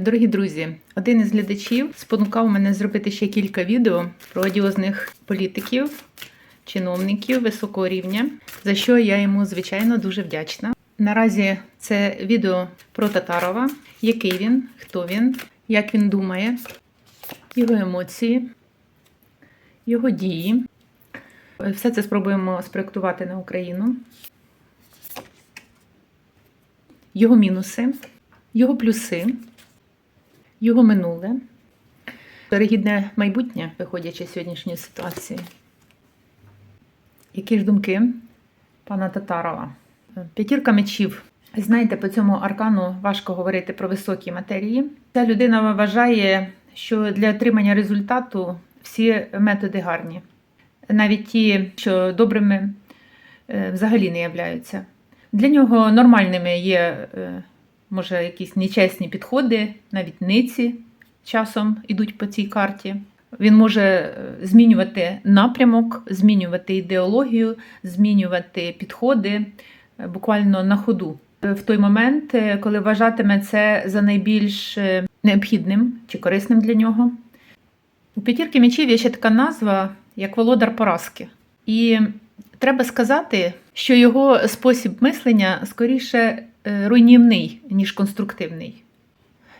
Дорогі друзі, один із глядачів спонукав мене зробити ще кілька відео про одіозних політиків, чиновників високого рівня, за що я йому, звичайно, дуже вдячна. Наразі це відео про Татарова, який він, хто він, як він думає, його емоції, його дії. Все це спробуємо спроектувати на Україну. Його мінуси, його плюси, його минуле, перегідне майбутнє, виходячи з сьогоднішньої ситуації. Які ж думки пана Татарова? П'ятірка мечів. Знаєте, по цьому аркану важко говорити про високі матерії. Ця людина вважає, що для отримання результату всі методи гарні, навіть ті, що добрими е, взагалі не являються. Для нього нормальними є, е, може, якісь нечесні підходи, навіть ниці часом ідуть по цій карті. Він може е, змінювати напрямок, змінювати ідеологію, змінювати підходи е, буквально на ходу. В той момент, е, коли вважатиме це за найбільш е, необхідним чи корисним для нього. У п'ятірки мечів є ще така назва, як володар поразки. І треба сказати, що його спосіб мислення скоріше е, руйнівний, ніж конструктивний.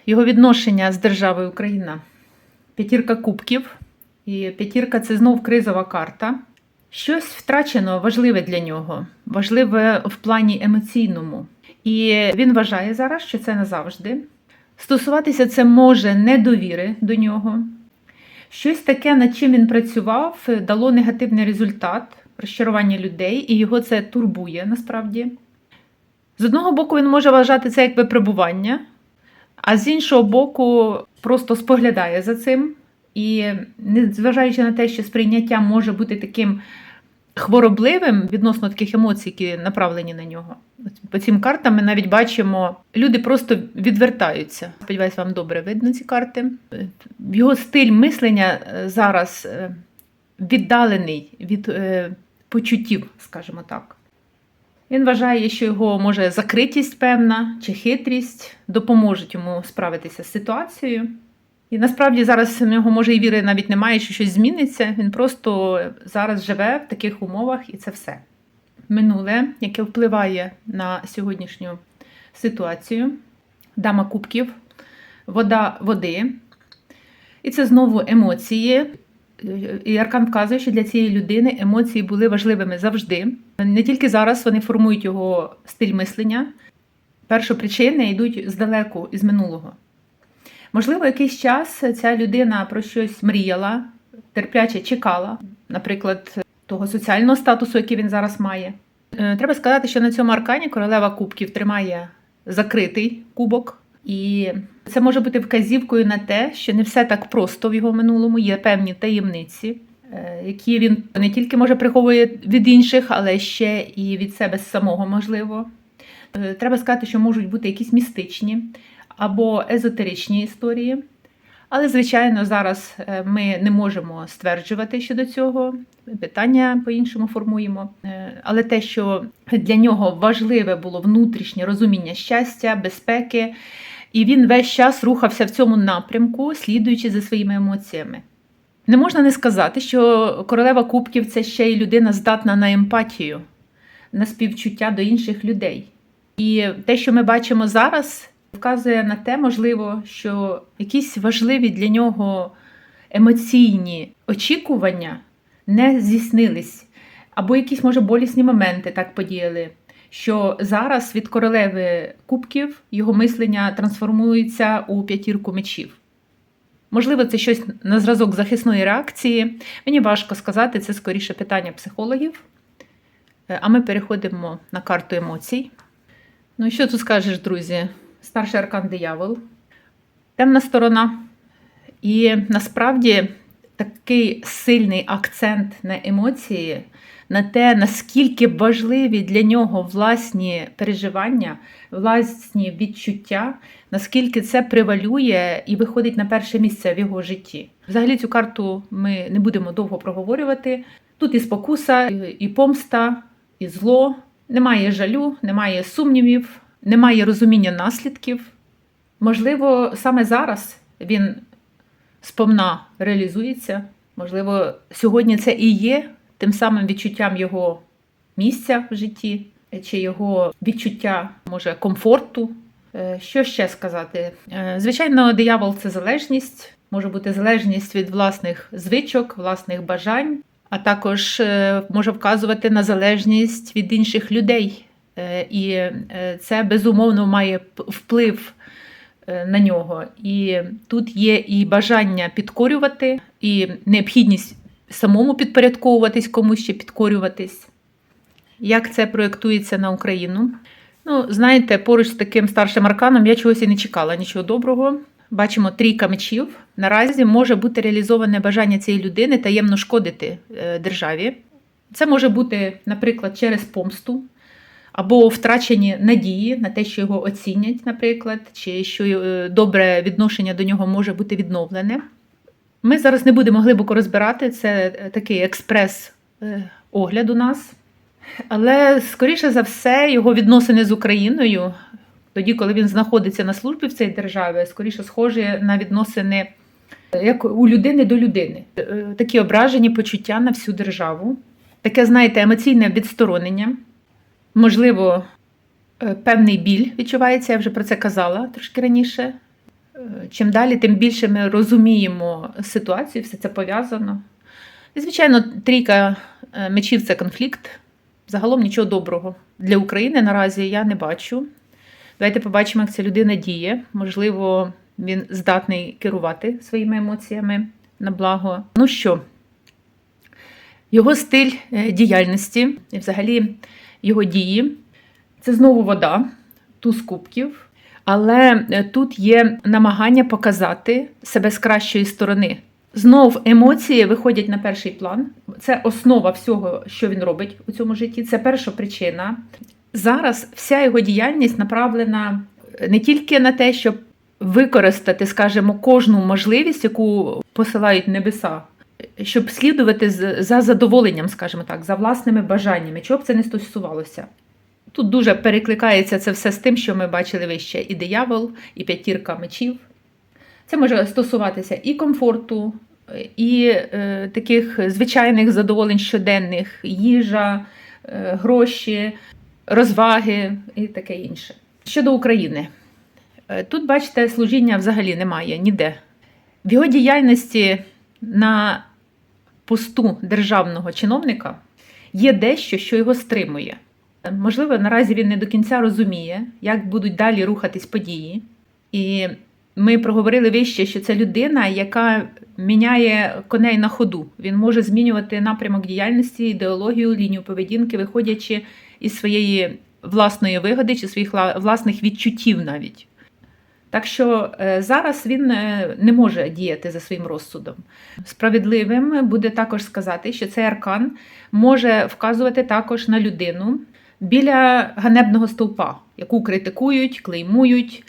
Його відношення з державою Україна. П'ятірка кубків. І п'ятірка це знов кризова карта. Щось втрачено важливе для нього, важливе в плані емоційному. І він вважає зараз, що це назавжди. Стосуватися це може недовіри до нього. Щось таке, над чим він працював, дало негативний результат, розчарування людей, і його це турбує насправді. З одного боку, він може вважати це як випробування, а з іншого боку, просто споглядає за цим. І, незважаючи на те, що сприйняття може бути таким хворобливим відносно таких емоцій, які направлені на нього. По цим картам ми навіть бачимо, люди просто відвертаються. Сподіваюсь, вам добре видно ці карти. Його стиль мислення е, зараз е, віддалений від е, почуттів, скажімо так. Він вважає, що його може закритість певна чи хитрість допоможуть йому справитися з ситуацією. І насправді зараз в нього може і віри навіть немає, що щось зміниться. Він просто зараз живе в таких умовах і це все. Минуле, яке впливає на сьогоднішню ситуацію, дама кубків, вода води. І це знову емоції. І Аркан вказує, що для цієї людини емоції були важливими завжди. Не тільки зараз вони формують його стиль мислення. Першопричини йдуть здалеку із минулого. Можливо, якийсь час ця людина про щось мріяла, терпляче чекала, наприклад, того соціального статусу, який він зараз має. Е, Треба сказати, що на цьому аркані королева кубків тримає закритий кубок, і це може бути вказівкою на те, що не все так просто в його минулому, є певні таємниці, е, які він не тільки може приховує від інших, але ще і від себе самого можливо. Е, Треба сказати, що можуть бути якісь містичні або езотеричні історії. Але, звичайно, зараз е, ми не можемо стверджувати щодо цього. Питання по-іншому формуємо. Але те, що для нього важливе було внутрішнє розуміння щастя, безпеки, і він весь час рухався в цьому напрямку, слідуючи за своїми емоціями. Не можна не сказати, що королева Кубків це ще й людина здатна на емпатію, на співчуття до інших людей. І те, що ми бачимо зараз, вказує на те, можливо, що якісь важливі для нього емоційні очікування не здійснились, або якісь, може, болісні моменти так подіяли. Що зараз від королеви кубків його мислення трансформується у п'ятірку мечів. Можливо, це щось на зразок захисної реакції. Мені важко сказати, це скоріше питання психологів. Е, А ми переходимо на карту емоцій. Ну, що тут скажеш, друзі? Старший аркан диявол, темна сторона. І насправді такий сильний акцент на емоції, на те, наскільки важливі для нього власні переживання, власні відчуття, наскільки це превалює і виходить на перше місце в його житті. Взагалі цю карту ми не будемо довго проговорювати. Тут і спокуса, і помста, і зло. Немає жалю, немає сумнівів, немає розуміння наслідків. Можливо, саме зараз він сповна реалізується. Можливо, сьогодні це і є тим самим відчуттям його місця в житті, чи його відчуття, може, комфорту. Е, Що ще сказати? Е, Звичайно, диявол це залежність, може бути залежність від власних звичок, власних бажань, а також е, може вказувати на залежність від інших людей. І це безумовно має вплив на нього. І тут є і бажання підкорювати, і необхідність самому підпорядковуватись, комусь ще підкорюватись. Як це проєктується на Україну? Ну, знаєте, поруч з таким старшим арканом я чогось і не чекала, нічого доброго. Бачимо трійка мечів. Наразі може бути реалізоване бажання цієї людини таємно шкодити е, державі. Це може бути, наприклад, через помсту або втрачені надії на те, що його оцінять, наприклад, чи що е, добре відношення до нього може бути відновлене. Ми зараз не будемо глибоко розбирати, це е, такий експрес е, у нас. Але, скоріше за все, його відносини з Україною, тоді, коли він знаходиться на службі в цій державі, скоріше схожі на відносини як у людини до людини. Такі ображені почуття на всю державу, таке, знаєте, емоційне відсторонення. Можливо, е, певний біль відчувається, я вже про це казала трошки раніше. Е, Чим далі, тим більше ми розуміємо ситуацію, все це пов'язано. І, звичайно, трійка е, мечів це конфлікт. Загалом нічого доброго для України наразі я не бачу. Давайте побачимо, як ця людина діє. Можливо, він здатний керувати своїми емоціями на благо. Ну що, його стиль діяльності і взагалі його дії це знову вода, туз кубків. Але е, тут є намагання показати себе з кращої сторони. Знов емоції виходять на перший план. Це основа всього, що він робить у цьому житті. Це перша причина. Зараз вся його діяльність направлена не тільки на те, щоб використати, скажімо, кожну можливість, яку посилають небеса, щоб слідувати за задоволенням, скажімо так, за власними бажаннями, чого б це не стосувалося. Тут дуже перекликається це все з тим, що ми бачили вище: і диявол, і п'ятірка мечів. Це може стосуватися і комфорту, і е, таких звичайних задоволень щоденних, їжа, е, гроші, розваги і таке інше. Щодо України, Е, тут, бачите, служіння взагалі немає ніде. В його діяльності на посту державного чиновника є дещо, що його стримує. Можливо, наразі він не до кінця розуміє, як будуть далі рухатись події. І ми проговорили вище, що це людина, яка міняє коней на ходу. Він може змінювати напрямок діяльності, ідеологію, лінію поведінки, виходячи із своєї власної вигоди чи своїх власних відчуттів навіть. Так що е, зараз він е, не може діяти за своїм розсудом. Справедливим буде також сказати, що цей аркан може вказувати також на людину біля ганебного стовпа, яку критикують, клеймують,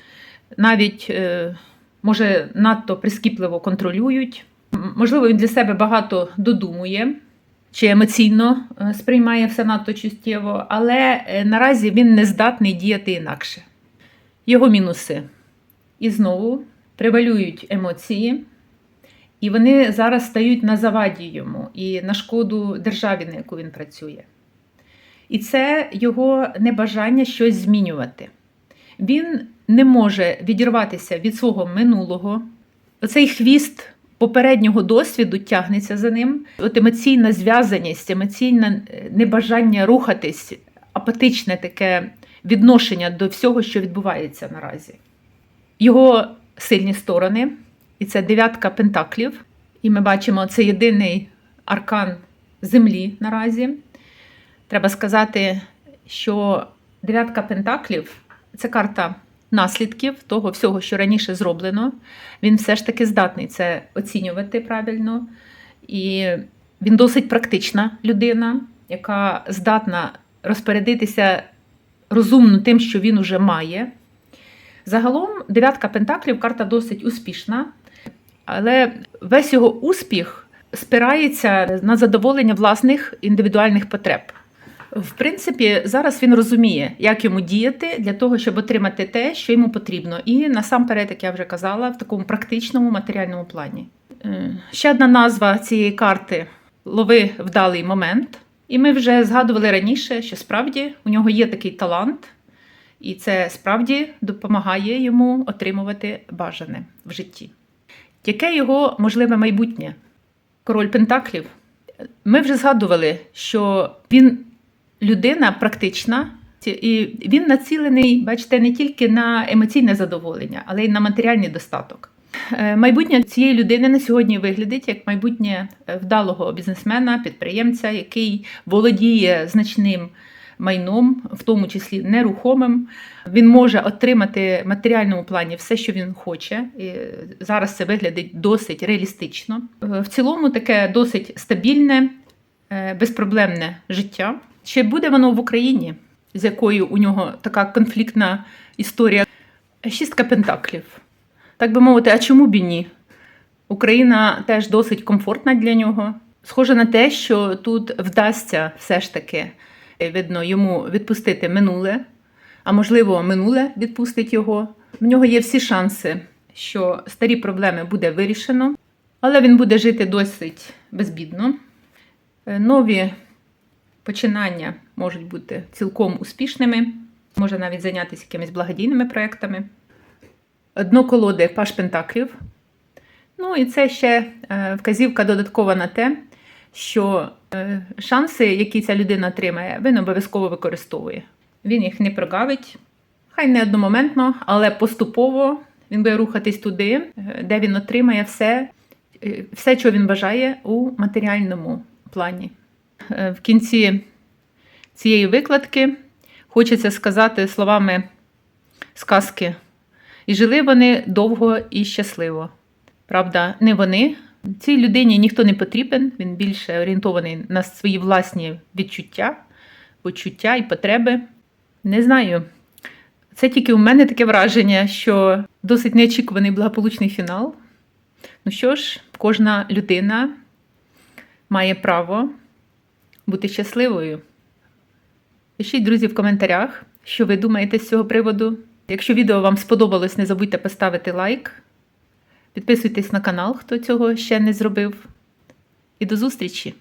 навіть е, може надто прискіпливо контролюють. Можливо, він для себе багато додумує чи емоційно сприймає все надто чуттєво, але наразі він не здатний діяти інакше. Його мінуси. І знову превалюють емоції, і вони зараз стають на заваді йому і на шкоду державі, на яку він працює. І це його небажання щось змінювати. Він не може відірватися від свого минулого. Оцей хвіст попереднього досвіду тягнеться за ним. От емоційна зв'язаність, емоційне е, небажання рухатись, апатичне таке відношення до всього, що відбувається наразі. Його сильні сторони, і це дев'ятка пентаклів. І ми бачимо, це єдиний аркан землі наразі. Треба сказати, що дев'ятка пентаклів це карта наслідків того всього, що раніше зроблено. Він все ж таки здатний це оцінювати правильно. І він досить практична людина, яка здатна розпорядитися розумно тим, що він уже має. Загалом, дев'ятка пентаклів карта досить успішна, але весь його успіх спирається на задоволення власних індивідуальних потреб. В принципі, зараз він розуміє, як йому діяти для того, щоб отримати те, що йому потрібно. І насамперед, як я вже казала, в такому практичному матеріальному плані. Е, Ще одна назва цієї карти лови вдалий момент. І ми вже згадували раніше, що справді у нього є такий талант, і це справді допомагає йому отримувати бажане в житті. Яке його можливе майбутнє? Король Пентаклів. Ми вже згадували, що він людина практична, і він націлений, бачите, не тільки на емоційне задоволення, але й на матеріальний достаток. Е, Майбутнє цієї людини на сьогодні виглядить як майбутнє е, вдалого бізнесмена, підприємця, який володіє значним майном, в тому числі нерухомим. Він може отримати в матеріальному плані все, що він хоче. І зараз це виглядить досить реалістично. В цілому таке досить стабільне, е, безпроблемне життя. Чи буде воно в Україні, з якою у нього така конфліктна історія? Шістка пентаклів. Так би мовити, а чому б і ні? Україна теж досить комфортна для нього. Схоже на те, що тут вдасться все ж таки видно йому відпустити минуле, а можливо, минуле відпустить його. В нього є всі шанси, що старі проблеми буде вирішено, але він буде жити досить безбідно. Е, Нові починання можуть бути цілком успішними, може навіть зайнятися якимись благодійними проектами. Дно колоди Паш Пентаклів. Ну і це ще е, вказівка додаткова на те, що е, шанси, які ця людина отримає, він обов'язково використовує. Він їх не прогавить, хай не одномоментно, але поступово він буде рухатись туди, е, де він отримає все, е, все, що він бажає у матеріальному плані. Е, В кінці цієї викладки хочеться сказати словами сказки. І жили вони довго і щасливо. Правда, не вони. Цій людині ніхто не потрібен, він більше орієнтований на свої власні відчуття, почуття і потреби. Не знаю. Це тільки у мене таке враження, що досить неочікуваний благополучний фінал. Ну що ж, кожна людина має право бути щасливою. Пишіть, друзі, в коментарях, що ви думаєте з цього приводу. Якщо відео вам сподобалось, не забудьте поставити лайк. Підписуйтесь на канал, хто цього ще не зробив. І до зустрічі!